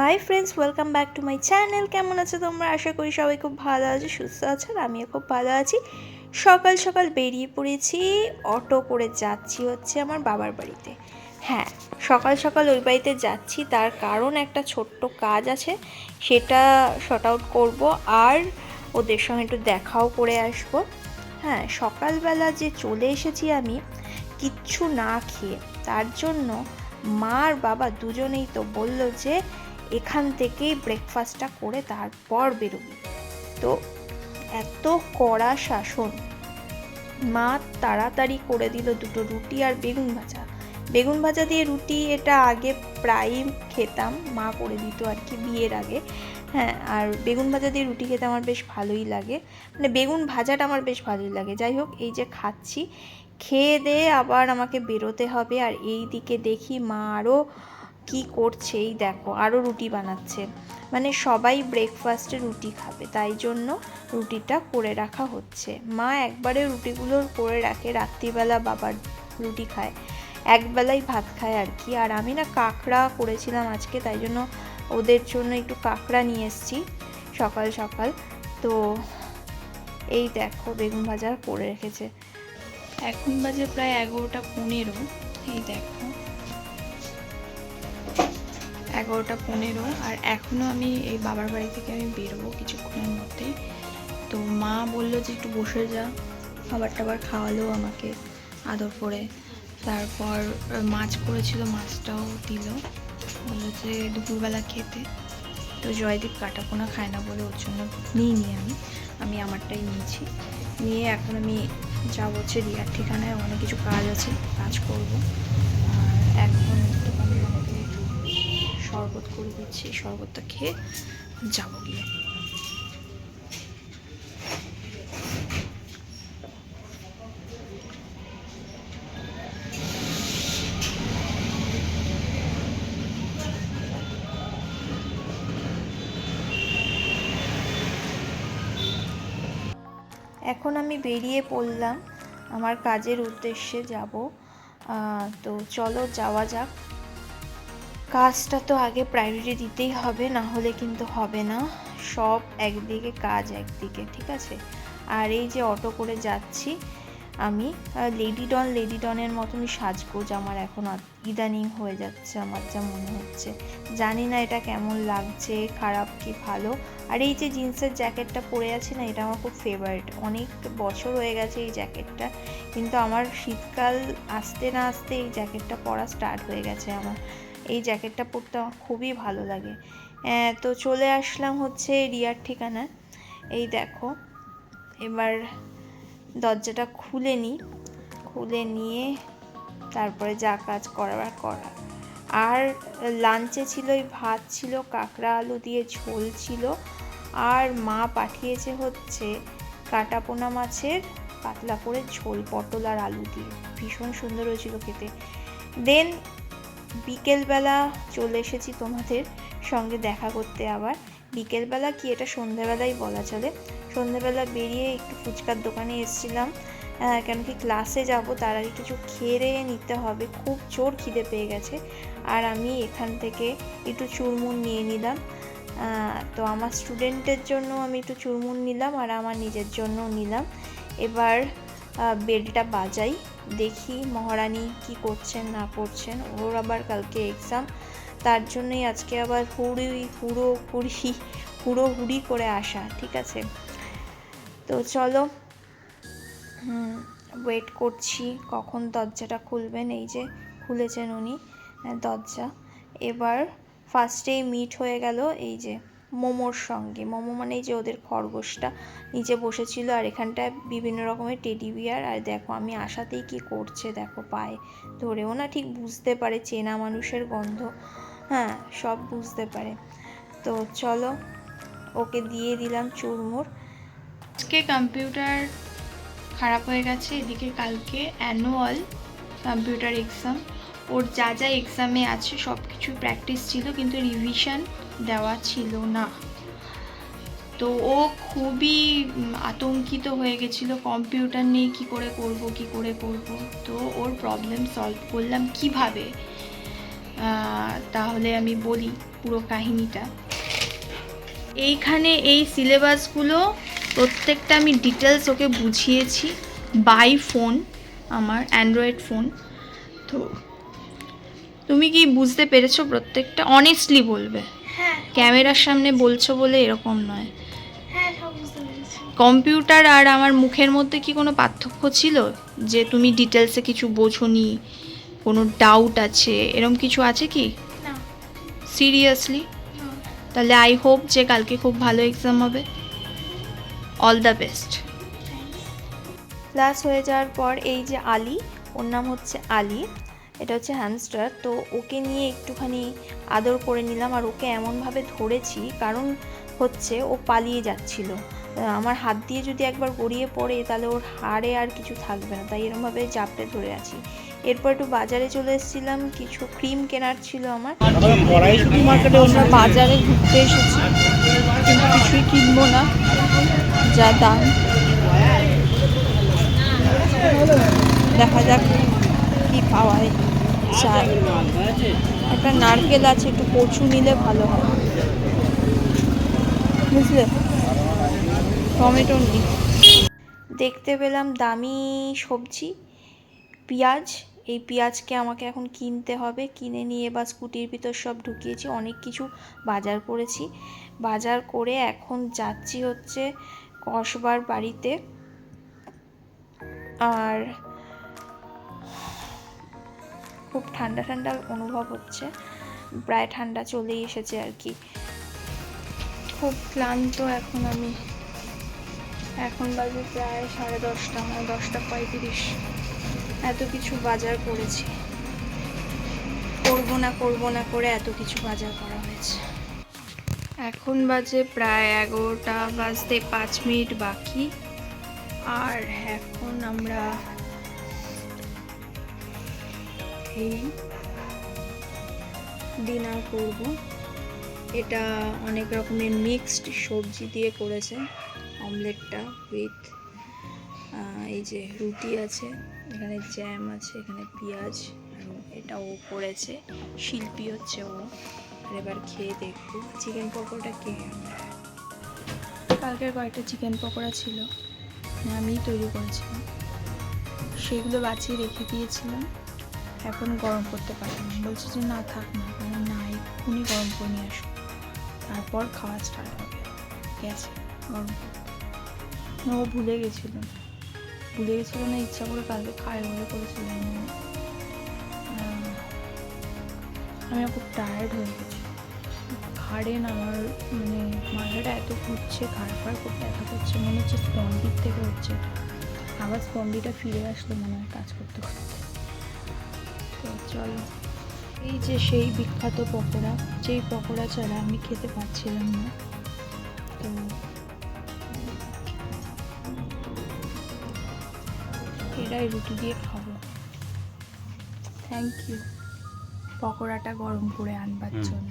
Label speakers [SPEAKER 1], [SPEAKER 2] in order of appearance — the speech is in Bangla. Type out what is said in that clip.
[SPEAKER 1] Hi friends welcome back to my channel কেমন আছো তোমরা? আশা করি সবাই খুব ভালো আছো, সুস্থ আছো, আর আমিও খুব ভালো আছি। সকাল সকাল বেরিয়ে পড়েছি, অটো করে যাচ্ছি হচ্ছে আমার বাবার বাড়িতে। হ্যাঁ সকাল সকাল ওই বাড়িতে যাচ্ছি, তার কারণ একটা ছোট্ট কাজ আছে, সেটা শর্ট আউট করব, আর ওদের সঙ্গে একটু দেখাও করে আসব। হ্যাঁ সকালবেলা যে চলে এসেছি আমি, কিচ্ছু না খেয়ে, তার জন্য মা বাবা দুজনেই তো বলল যে এখান থেকেই ব্রেকফাস্টটা করে তারপর বেরোবি। তো এত কড়া শাসন। মা তাড়াতাড়ি করে দিল দুটো রুটি আর বেগুন ভাজা। বেগুন ভাজা দিয়ে রুটি এটা আগে প্রায়ই খেতাম, মা করে দিত আর কি বিয়ের আগে। হ্যাঁ আর বেগুন ভাজা দিয়ে রুটি খেতে আমার বেশ ভালোই লাগে। মানে বেগুন ভাজাটা আমার বেশ ভালোই লাগে। যাই হোক, এই যে খাচ্ছি। খেয়ে দিয়ে আবার আমাকে বেরোতে হবে। আর এই দিকে দেখি মা আরও কী করছে এই দেখো, আরও রুটি বানাচ্ছে। মানে সবাই ব্রেকফাস্টে রুটি খাবে, তাই জন্য রুটিটা করে রাখা হচ্ছে। মা একবারে রুটিগুলো করে রাখে, রাত্রিবেলা বাবার রুটি খায়, একবেলাই ভাত খায় আর কি। আর আমি না কাঁকড়া করেছিলাম আজকে, তাই জন্য ওদের জন্য একটু কাঁকড়া নিয়ে এসেছি সকাল সকাল। তো এই দেখো, বেগুন ভাজা করে রেখেছে। এখন বাজে প্রায় এগারোটা পনেরো, এই দেখো। এগারোটা পনেরো আর এখনও আমি এই বাবার বাড়ি থেকে আমি বেরোবো কিছুক্ষণের মধ্যেই। তো মা বলল যে একটু বসে যা, খাবার টাবার খাওয়ালো আমাকে আদর করে। তারপর মাছ করেছিল মাছটাও দিল। বলল যে দুপুরবেলা খেতে। তো জয়দীপ কাটাপোনা খায় না বলে ওর জন্য নিইনি আমি। আমি আমারটাই নিয়েছি। নিয়ে এখন আমি যাব হচ্ছে রিয়ার ঠিকানায়। অনেক কিছু কাজ আছে, কাজ করব। আর এখন শরবত করে দিচ্ছি, শরবতটা খেয়ে যাব গিয়ে। এখন আমি বেরিয়ে পড়লাম, আমার কাজের উদ্দেশ্যে যাব। তো চলো যাওয়া যাক। কাজটা তো আগে প্রায়োরিটি দিতেই হবে, না হলে কিন্তু হবে না। সব একদিকে, কাজ একদিকে, ঠিক আছে? আর এই যে অটো করে যাচ্ছি, আমি লেডি ডন লেডি ডনের মতনই সাজগোজ আমার এখন ইদানিং হয়ে যাচ্ছে আমার, যা মনে হচ্ছে। জানি না এটা কেমন লাগছে, খারাপ কি ভালো? আর এই যে জিন্সের জ্যাকেটটা পরে আছে না, এটা আমার খুব ফেভারিট অনেক বছর হয়ে গেছে এই জ্যাকেটটা, কিন্তু আমার শীতকাল আসতে না আসতে এই জ্যাকেটটা পরা স্টার্ট হয়ে গেছে আমার। এই জ্যাকেটটা পরতে আমার খুবই ভালো লাগে। তো চলে আসলাম হচ্ছে রিয়ার ঠিকানা। এই দেখো, এবার দরজাটা খুলে নিই খুলে নিয়ে তারপরে যা কাজ করার করা আর লাঞ্চে ছিল ওই ভাত ছিল, কাঁকড়া আলু দিয়ে ঝোল ছিল। আর মা পাঠিয়েছে হচ্ছে কাটাপোনা মাছের পাতলা করে ঝোল, পটল আর আলু দিয়ে। ভীষণ সুন্দর হয়েছিল খেতে। দেন বিকেলবেলা চলে এসেছি তোমাদের সঙ্গে দেখা করতে আবার। বিকেলবেলা কি এটা সন্ধেবেলাই বলা চলে। সন্ধেবেলা বেরিয়ে একটু ফুচকার দোকানে এসেছিলাম। কেন কি ক্লাসে যাব, তার আগে কিছু খেয়ে নিতে হবে। খুব জোর খিদে পেয়ে গেছে। আর আমি এখান থেকে একটু চুরমুন নিয়ে নিলাম। তো আমার স্টুডেন্টের জন্য আমি একটু চুরমুন নিলাম আর আমার নিজের জন্য নিলাম। এবার বেলটা বাজাই, দেখি মহারানী কি করছেন, না করছেন। ওর আবার কালকে এক্সাম তার জন্যই আজকে আবার হুড়ি, হুড়ো হুড়ি হুড়ো হুড়ি করে আসা, ঠিক আছে? তো চলো ওয়েট করছি, কখন দরজাটা খুলবেন, এই যে খুলেছেন উনি দরজা। এবার ফার্স্টেই মিট হয়ে গেল, এই যে। মোমোর সঙ্গে। মোমো মানে যে ওদের খরগোশটা। নিচে বসেছিল আর এখানটায় বিভিন্ন রকমের টেডি বিয়ার আর দেখো, আমি আসাতেই কি করছে দেখো পায়ে। ধরেও না ঠিক বুঝতে পারে, চেনা মানুষের গন্ধ। হ্যাঁ সব বুঝতে পারে। তো চলো, ওকে দিয়ে দিলাম চুরমুর।
[SPEAKER 2] আজকে কম্পিউটার খারাপ হয়ে গেছে, এদিকে কালকে অ্যানুয়াল কম্পিউটার এক্সাম ওর যা যা এক্সামে আছে সব কিছু প্র্যাকটিস ছিল, কিন্তু রিভিশন দেওয়া ছিল না। তো ও খুবই আতঙ্কিত হয়ে গেছিল, কম্পিউটার নিয়ে কি করে করব, কি করে করব। তো ওর প্রবলেম সলভ করলাম কীভাবে? তাহলে আমি বলি পুরো কাহিনীটা। এইখানে এই সিলেবাসগুলো প্রত্যেকটা আমি ডিটেলস ওকে বুঝিয়েছি বাই ফোন আমার অ্যান্ড্রয়েড ফোন তো, তুমি কি বুঝতে পেরেছ প্রত্যেকটা? অনেস্টলি বলবে। ক্যামেরার সামনে বলছো বলে এরকম নয়।
[SPEAKER 3] হ্যাঁ সব বুঝতে পেরেছি।
[SPEAKER 2] কম্পিউটার আর আমার মুখের মধ্যে কি কোনো পার্থক্য ছিল? যে তুমি ডিটেলসে কিছু বোঝোনি কোনো ডাউট আছে এরম কিছু আছে কি? সিরিয়াসলি তাহলে আই হোপ যে কালকে খুব ভালো এক্সাম হবে। অল দ্য বেস্ট
[SPEAKER 1] ক্লাস হয়ে যাওয়ার পর এই যে আলি ওর নাম হচ্ছে আলি। এটা হচ্ছে হ্যামস্টার তো ওকে নিয়ে একটুখানি আদর করে নিলাম আর ওকে এমনভাবে ধরেছি, কারণ হচ্ছে ও পালিয়ে যাচ্ছিল। আমার হাত দিয়ে যদি একবার গড়িয়ে পড়ে তাহলে ওর হাড়ে আর কিছু থাকবে না, তাই এরমভাবে চাপড়ে ধরে আছি। এরপর একটু বাজারে চলে এসেছিলাম, কিছু ক্রিম কেনার ছিল আমার।
[SPEAKER 4] মার্কেটে
[SPEAKER 1] বাজারে ঘুরতে এসেছি, কিন্তু কিছুই কিনবো না, যা দাম। দেখা যাক কি পাওয়া যায় একটা নারকেল আছে, একটু কচু নিলে ভালো হয়। বুঝলে? টমেটো নেই দেখতে পেলাম দামি সবজি, পেঁয়াজ। এই পেঁয়াজকে আমাকে এখন কিনতে হবে। কিনে নিয়ে বা স্কুটির ভিতর সব ঢুকিয়েছি। অনেক কিছু বাজার করেছি। বাজার করে এখন যাচ্ছি হচ্ছে কসবার বাড়িতে। আর খুব ঠান্ডা ঠান্ডা অনুভব হচ্ছে। প্রায় ঠান্ডা চলেই এসেছে আর কি। খুব ক্লান্ত এখন আমি। এখন বাজে প্রায় সাড়ে দশটা মানে দশটা পঁয়ত্রিশ। এত কিছু বাজার করেছি। করব না করব না করে এত কিছু বাজার করা হয়েছে। এখন বাজে প্রায় এগারোটা বাজতে পাঁচ মিনিট বাকি। আর এখন আমরা এই ডিনার করব। এটা অনেক রকমের মিক্সড সবজি দিয়ে করেছে অমলেটটা উইথ এই যে রুটি আছে, এখানে জ্যাম আছে, এখানে পেঁয়াজ এটা ও করেছে, শিল্পী হচ্ছে ও। আর এবার খেয়ে দেখব চিকেন পকোড়া কে কালকের কয়েকটা চিকেন পকোড়া ছিল আমিই তৈরি করেছিলাম। সেগুলো বাঁচিয়ে রেখে দিয়েছিলাম। এখন গরম করতে পারলাম। বলছে যে না থাক না কারণ না গরম করে নিয়ে আসো তারপর খাওয়া স্টার্ট হবে। গেছে গরম ও ভুলে গেছিল। ভুলে গেছিল না ইচ্ছা করে কালকে খায় বলে করেছিলাম আহ, আমি খুব টায়ার্ড হয়ে গেছি। ঘাড়ে আমার মানে মাথাটা এত ঘুরছে ঘাড় ফাড় খুব ব্যথা করছে মনে হচ্ছে স্পন্ডির থেকে হচ্ছে। আবার স্পন্ডিটা ফিরে আসলো মনে হয় কাজ করতে করতে। তো চলো। এই যে সেই বিখ্যাত পকোড়া যেই পকোড়া ছাড়া আমি খেতে পারছিলাম না। তো এটাই রুটি দিয়ে খাব। থ্যাংক ইউ পকোড়াটা গরম করে আনবার জন্য।